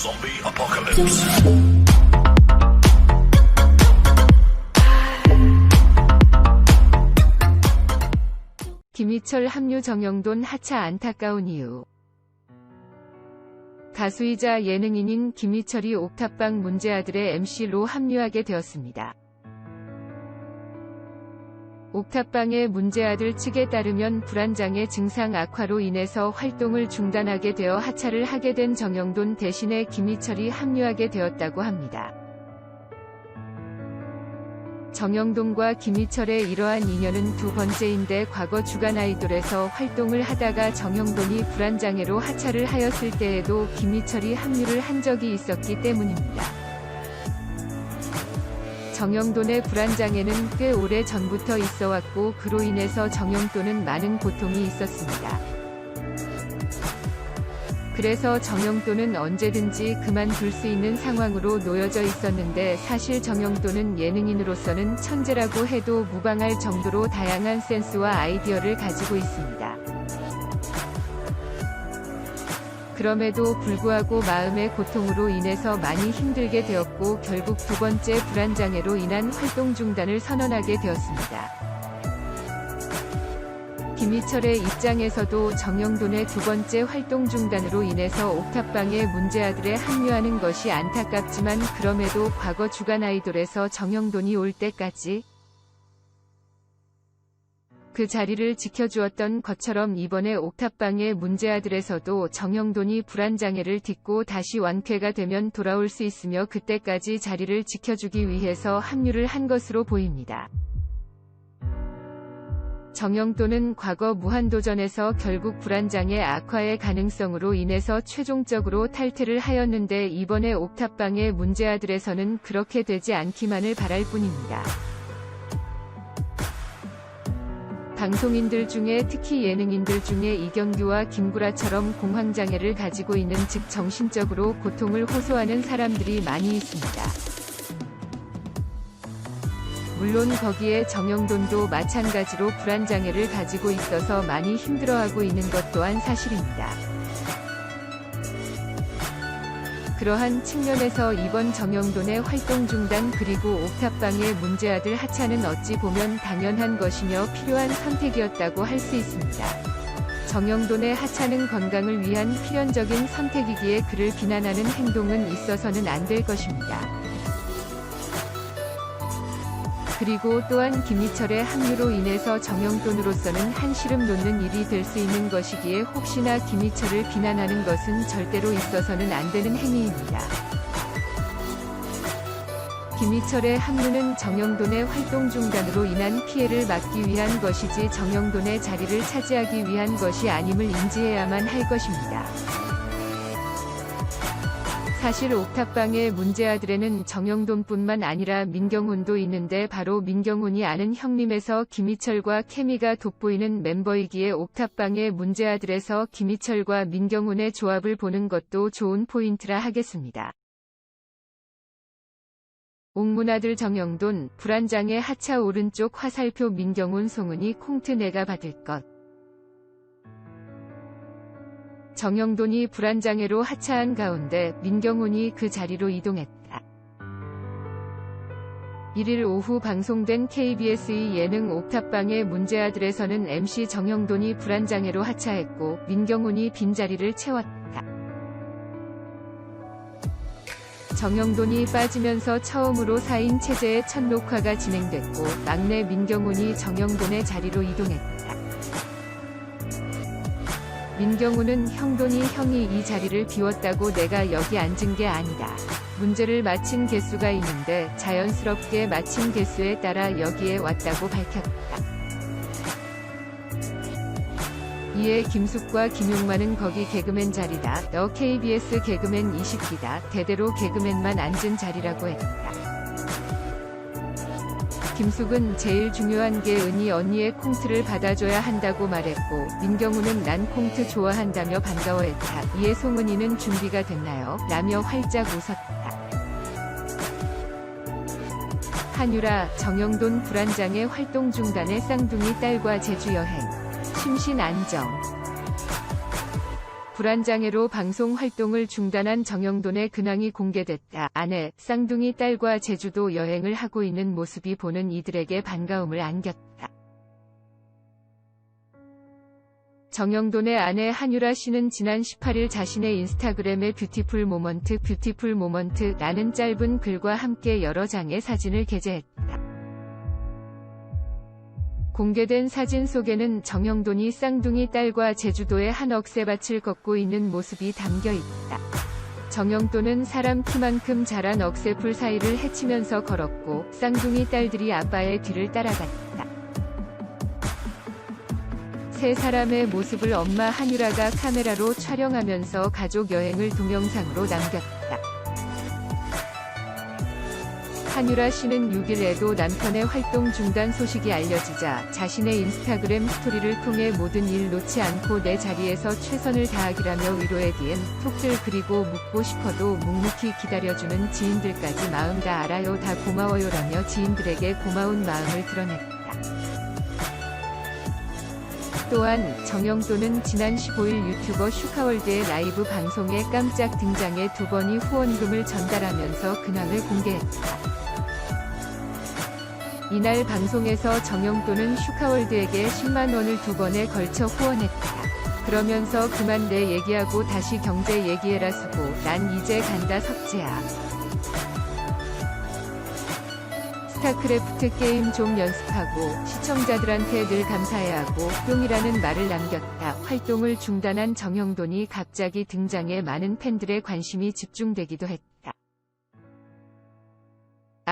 Zombie apocalypse. 김희철 합류 정영돈 하차 안타까운 이유. 가수이자 예능인인 김희철이 옥탑방 문제 아들의 MC로 합류하게 되었습니다. 옥탑방의 문제아들 측에 따르면 불안장애 증상 악화로 인해서 활동을 중단하게 되어 하차를 하게 된 정영돈 대신에 김희철이 합류하게 되었다고 합니다. 정영돈과 김희철의 이러한 인연은 두 번째인데 과거 주간 아이돌에서 활동을 하다가 정영돈이 불안장애로 하차를 하였을 때에도 김희철이 합류를 한 적이 있었기 때문입니다. 정영돈의 불안장애는 꽤 오래 전부터 있어 왔고 그로 인해서 정영돈은 많은 고통이 있었습니다. 그래서 정영돈은 언제든지 그만둘 수 있는 상황으로 놓여져 있었는데 사실 정영돈은 예능인으로서는 천재라고 해도 무방할 정도로 다양한 센스와 아이디어를 가지고 있습니다. 그럼에도 불구하고 마음의 고통으로 인해서 많이 힘들게 되었고 결국 두 번째 불안장애로 인한 활동 중단을 선언하게 되었습니다. 김희철의 입장에서도 정영돈의 두 번째 활동 중단으로 인해서 옥탑방의 문제아들에 합류하는 것이 안타깝지만 그럼에도 과거 주간 아이돌에서 정영돈이 올 때까지 그 자리를 지켜주었던 것처럼 이번에 옥탑방의 문제아들에서도 정영돈이 불안장애를 딛고 다시 완쾌가 되면 돌아올 수 있으며 그때까지 자리를 지켜주기 위해서 합류를 한 것으로 보입니다. 정영돈은 과거 무한도전에서 결국 불안장애 악화의 가능성으로 인해서 최종적으로 탈퇴를 하였는데 이번에 옥탑방의 문제아들에서는 그렇게 되지 않기만을 바랄 뿐입니다. 방송인들 중에 특히 예능인들 중에 이경규와 김구라처럼 공황장애를 가지고 있는 즉 정신적으로 고통을 호소하는 사람들이 많이 있습니다. 물론 거기에 정영돈도 마찬가지로 불안장애를 가지고 있어서 많이 힘들어하고 있는 것 또한 사실입니다. 그러한 측면에서 이번 정영돈의 활동 중단 그리고 옥탑방의 문제아들 하차는 어찌 보면 당연한 것이며 필요한 선택이었다고 할 수 있습니다. 정영돈의 하차는 건강을 위한 필연적인 선택이기에 그를 비난하는 행동은 있어서는 안 될 것입니다. 그리고 또한 김희철의 합류로 인해서 정영돈으로서는 한시름 놓는 일이 될 수 있는 것이기에 혹시나 김희철을 비난하는 것은 절대로 있어서는 안 되는 행위입니다. 김희철의 합류는 정영돈의 활동 중단으로 인한 피해를 막기 위한 것이지 정영돈의 자리를 차지하기 위한 것이 아님을 인지해야만 할 것입니다. 사실 옥탑방의 문제 아들에는 정영돈뿐만 아니라 민경훈도 있는데 바로 민경훈이 아는 형님에서 김희철과 케미가 돋보이는 멤버이기에 옥탑방의 문제 아들에서 김희철과 민경훈의 조합을 보는 것도 좋은 포인트라 하겠습니다. 옥문아들 정영돈, 불안장애 하차 오른쪽 화살표 민경훈 송은이 콩트 내가 받을 것. 정영돈이 불안장애로 하차한 가운데 민경훈이 그 자리로 이동했다. 1일 오후 방송된 KBS2 예능 옥탑방의 문제아들에서는 MC 정영돈이 불안장애로 하차했고 민경훈이 빈자리를 채웠다. 정영돈이 빠지면서 처음으로 4인 체제의 첫 녹화가 진행됐고 막내 민경훈이 정영돈의 자리로 이동했다. 민경훈은 형돈이 형이 이 자리를 비웠다고 내가 여기 앉은 게 아니다. 문제를 마친 개수가 있는데 자연스럽게 마친 개수에 따라 여기에 왔다고 밝혔다. 이에 김숙과 김용만은 거기 개그맨 자리다. 너 KBS 개그맨 20기다. 대대로 개그맨만 앉은 자리라고 했다. 김숙은 제일 중요한 게 은희 언니의 콩트를 받아줘야 한다고 말했고 민경훈은 난 콩트 좋아한다며 반가워했다. 이에 송은이는 준비가 됐나요? 라며 활짝 웃었다. 한유라, 정영돈 불안장애 활동 중단의 쌍둥이 딸과 제주 여행. 심신 안정. 불안장애로 방송 활동을 중단한 정영돈의 근황이 공개됐다. 아내, 쌍둥이 딸과 제주도 여행을 하고 있는 모습이 보는 이들에게 반가움을 안겼다. 정영돈의 아내 한유라 씨는 지난 18일 자신의 인스타그램에 뷰티풀 모먼트 뷰티풀 모먼트 라는 짧은 글과 함께 여러 장의 사진을 게재했다. 공개된 사진 속에는 정영돈이 쌍둥이 딸과 제주도의 한 억새밭을 걷고 있는 모습이 담겨 있다. 정영돈은 사람 키만큼 자란 억새풀 사이를 헤치면서 걸었고 쌍둥이 딸들이 아빠의 뒤를 따라갔다. 세 사람의 모습을 엄마 한유라가 카메라로 촬영하면서 가족 여행을 동영상으로 남겼다. 한유라 씨는 6일에도 남편의 활동 중단 소식이 알려지자 자신의 인스타그램 스토리를 통해 모든 일 놓지 않고 내 자리에서 최선을 다하기라며 위로의 DM, 톡들 그리고 묻고 싶어도 묵묵히 기다려주는 지인들까지 마음 다 알아요 다 고마워요라며 지인들에게 고마운 마음을 드러냈다. 또한 정영도는 지난 15일 유튜버 슈카월드의 라이브 방송에 깜짝 등장해 두 번이 후원금을 전달하면서 근황을 공개했다. 이날 방송에서 정영도는 슈카월드에게 10만원을 두 번에 걸쳐 후원했다. 그러면서 그만 내 얘기하고 다시 경제 얘기해라 수고 난 이제 간다 석재야. 스타크래프트 게임 좀 연습하고 시청자들한테 늘 감사해야 하고 뿅이라는 말을 남겼다. 활동을 중단한 정영돈이 갑자기 등장해 많은 팬들의 관심이 집중되기도 했다.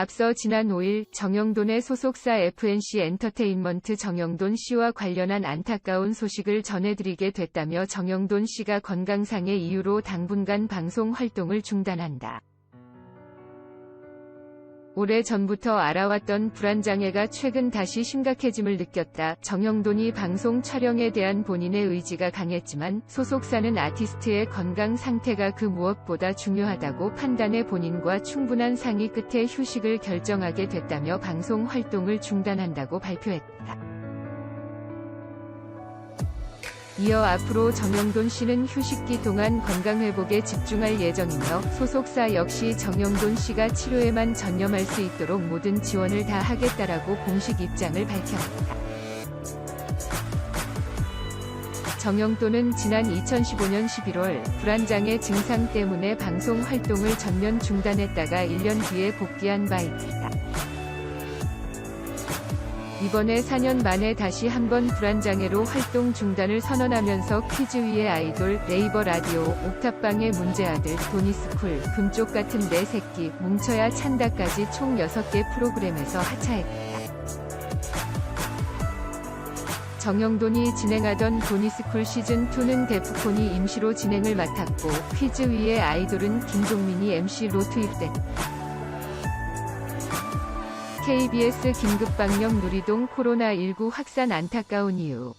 앞서 지난 5일 정영돈의 소속사 FNC 엔터테인먼트 정영돈 씨와 관련한 안타까운 소식을 전해드리게 됐다며 정영돈 씨가 건강상의 이유로 당분간 방송 활동을 중단한다. 오래 전부터 알아왔던 불안장애가 최근 다시 심각해짐을 느꼈다. 정영돈이 방송 촬영에 대한 본인의 의지가 강했지만 소속사는 아티스트의 건강 상태가 그 무엇보다 중요하다고 판단해 본인과 충분한 상의 끝에 휴식을 결정하게 됐다며 방송 활동을 중단한다고 발표했다. 이어 앞으로 정영돈 씨는 휴식기 동안 건강 회복에 집중할 예정이며 소속사 역시 정영돈 씨가 치료에만 전념할 수 있도록 모든 지원을 다 하겠다라고 공식 입장을 밝혔다. 정영돈은 지난 2015년 11월 불안장애 증상 때문에 방송 활동을 전면 중단했다가 1년 뒤에 복귀한 바 있다. 이번에 4년 만에 다시 한번 불안장애로 활동 중단을 선언하면서 퀴즈 위의 아이돌, 네이버 라디오, 옥탑방의 문제아들, 도니스쿨, 금쪽 같은 내 새끼, 뭉쳐야 찬다까지 총 6개 프로그램에서 하차했다. 정영돈이 진행하던 도니스쿨 시즌2는 데프콘이 임시로 진행을 맡았고 퀴즈 위의 아이돌은 김종민이 MC로 투입됐다. KBS 긴급방역 누리동 코로나19 확산 안타까운 이유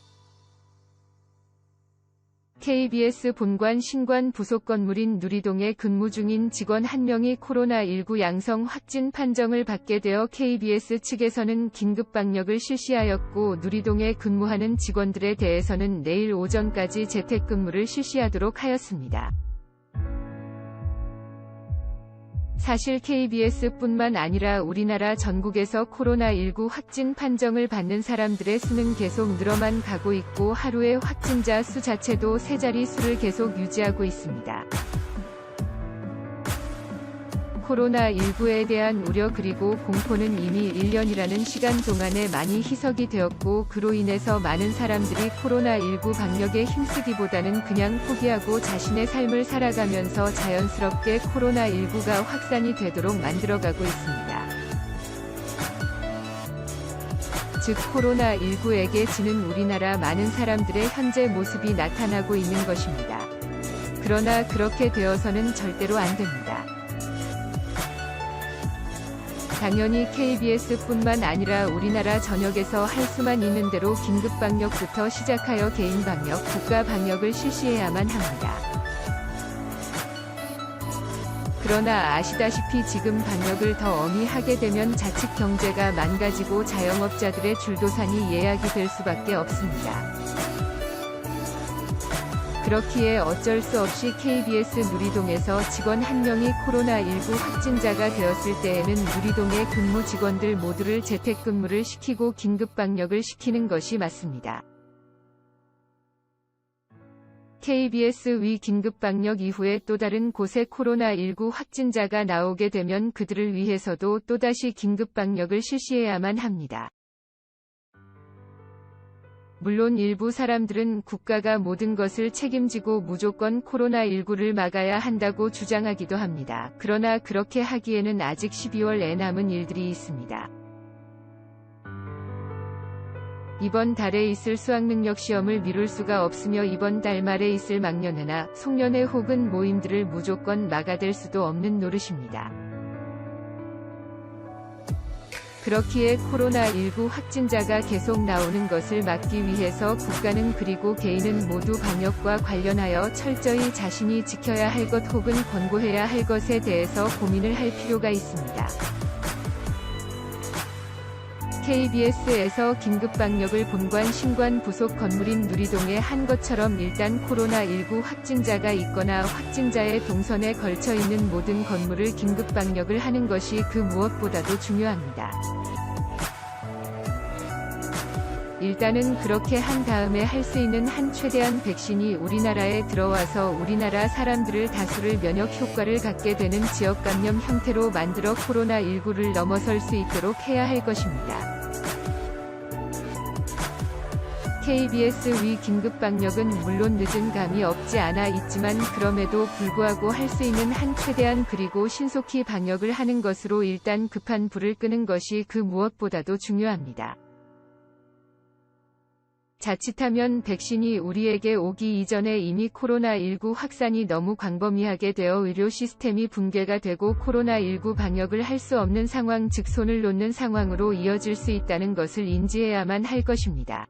KBS 본관 신관 부속 건물인 누리동에 근무 중인 직원 한 명이 코로나19 양성 확진 판정을 받게 되어 KBS 측에서는 긴급방역을 실시하였고 누리동에 근무하는 직원들에 대해서는 내일 오전까지 재택근무를 실시하도록 하였습니다. 사실 KBS뿐만 아니라 우리나라 전국에서 코로나19 확진 판정을 받는 사람들의 수는 계속 늘어만 가고 있고 하루의 확진자 수 자체도 세 자리 수를 계속 유지하고 있습니다. 코로나19에 대한 우려 그리고 공포는 이미 1년이라는 시간 동안에 많이 희석이 되었고 그로 인해서 많은 사람들이 코로나19 방역에 힘쓰기보다는 그냥 포기하고 자신의 삶을 살아가면서 자연스럽게 코로나19가 확산이 되도록 만들어가고 있습니다. 즉 코로나19에게 지는 우리나라 많은 사람들의 현재 모습이 나타나고 있는 것입니다. 그러나 그렇게 되어서는 절대로 안 됩니다. 당연히 KBS뿐만 아니라 우리나라 전역에서 할 수만 있는 대로 긴급 방역부터 시작하여 개인 방역, 국가 방역을 실시해야만 합니다. 그러나 아시다시피 지금 방역을 더 엄히 하게 되면 자칫 경제가 망가지고 자영업자들의 줄도산이 예약이 될 수밖에 없습니다. 그렇기에 어쩔 수 없이 KBS 누리동에서 직원 한 명이 코로나19 확진자가 되었을 때에는 누리동의 근무 직원들 모두를 재택근무를 시키고 긴급 방역을 시키는 것이 맞습니다. KBS 위 긴급방역 이후에 또 다른 곳에 코로나19 확진자가 나오게 되면 그들을 위해서도 또다시 긴급방역을 실시해야만 합니다. 물론 일부 사람들은 국가가 모든 것을 책임지고 무조건 코로나19를 막아야 한다고 주장하기도 합니다. 그러나 그렇게 하기에는 아직 12월에 남은 일들이 있습니다. 이번 달에 있을 수학능력 시험을 미룰 수가 없으며 이번 달 말에 있을 막년회나 송년회 혹은 모임들을 무조건 막아댈 수도 없는 노릇입니다. 그렇기에 코로나19 확진자가 계속 나오는 것을 막기 위해서 국가는 그리고 개인은 모두 방역과 관련하여 철저히 자신이 지켜야 할 것 혹은 권고해야 할 것에 대해서 고민을 할 필요가 있습니다. KBS에서 긴급방역을 본관 신관 부속 건물인 누리동에 한 것처럼 일단 코로나19 확진자가 있거나 확진자의 동선에 걸쳐 있는 모든 건물을 긴급방역을 하는 것이 그 무엇보다도 중요합니다. 일단은 그렇게 한 다음에 할 수 있는 한 최대한 백신이 우리나라에 들어와서 우리나라 사람들을 다수를 면역 효과를 갖게 되는 지역 감염 형태로 만들어 코로나19를 넘어설 수 있도록 해야 할 것입니다. KBS 위 긴급방역은 물론 늦은 감이 없지 않아 있지만 그럼에도 불구하고 할 수 있는 한 최대한 그리고 신속히 방역을 하는 것으로 일단 급한 불을 끄는 것이 그 무엇보다도 중요합니다. 자칫하면 백신이 우리에게 오기 이전에 이미 코로나19 확산이 너무 광범위하게 되어 의료 시스템이 붕괴가 되고 코로나19 방역을 할 수 없는 상황 즉 손을 놓는 상황으로 이어질 수 있다는 것을 인지해야만 할 것입니다.